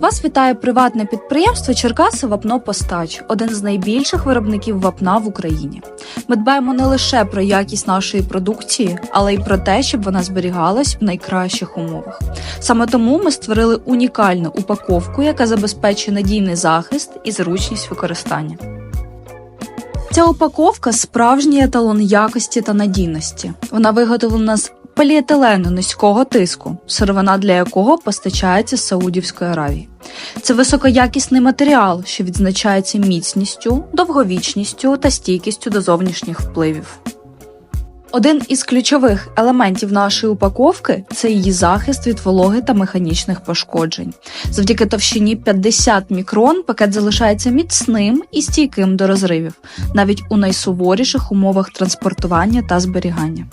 Вас вітає приватне підприємство Черкаси Вапно Постач, один з найбільших виробників вапна в Україні. Ми дбаємо не лише про якість нашої продукції, але й про те, щоб вона зберігалась в найкращих умовах. Саме тому ми створили унікальну упаковку, яка забезпечує надійний захист і зручність використання. Ця упаковка справжній еталон якості та надійності. Вона виготовлена з поліетилену низького тиску, сировина для якого постачається з Саудівської Аравії. Це високоякісний матеріал, що відзначається міцністю, довговічністю та стійкістю до зовнішніх впливів. Один із ключових елементів нашої упаковки це її захист від вологи та механічних пошкоджень. Завдяки товщині 50 мікрон пакет залишається міцним і стійким до розривів, навіть у найсуворіших умовах транспортування та зберігання.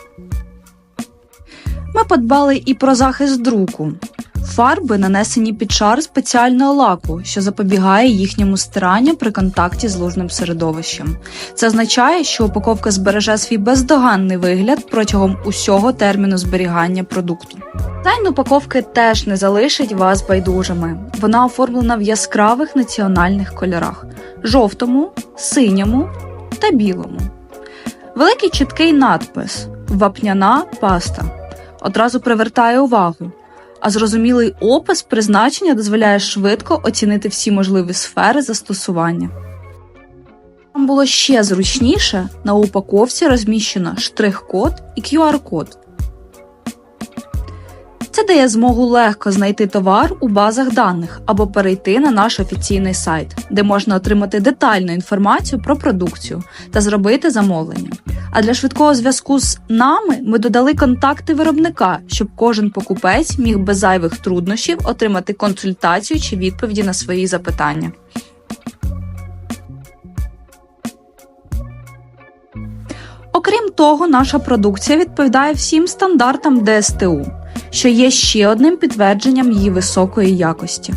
Ми подбали і про захист друку. Фарби нанесені під шар спеціального лаку, що запобігає їхньому стиранню при контакті з лужним середовищем. Це означає, що упаковка збереже свій бездоганний вигляд протягом усього терміну зберігання продукту. Дизайн упаковки теж не залишить вас байдужими. Вона оформлена в яскравих національних кольорах: жовтому, синьому та білому. Великий чіткий надпис Вапняна паста одразу привертає увагу, а зрозумілий опис призначення дозволяє швидко оцінити всі можливі сфери застосування. Нам було ще зручніше, на упаковці розміщено штрих-код і QR-код. Це дає змогу легко знайти товар у базах даних або перейти на наш офіційний сайт, де можна отримати детальну інформацію про продукцію та зробити замовлення. А для швидкого зв'язку з нами ми додали контакти виробника, щоб кожен покупець міг без зайвих труднощів отримати консультацію чи відповіді на свої запитання. Окрім того, наша продукція відповідає всім стандартам ДСТУ, що є ще одним підтвердженням її високої якості.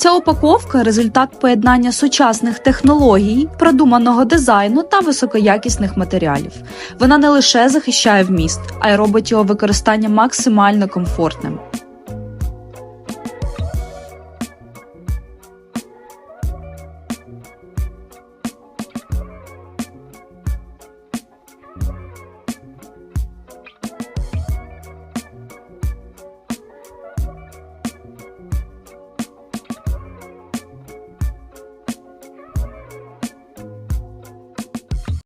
Ця упаковка результат поєднання сучасних технологій, продуманого дизайну та високоякісних матеріалів. Вона не лише захищає вміст, а й робить його використання максимально комфортним.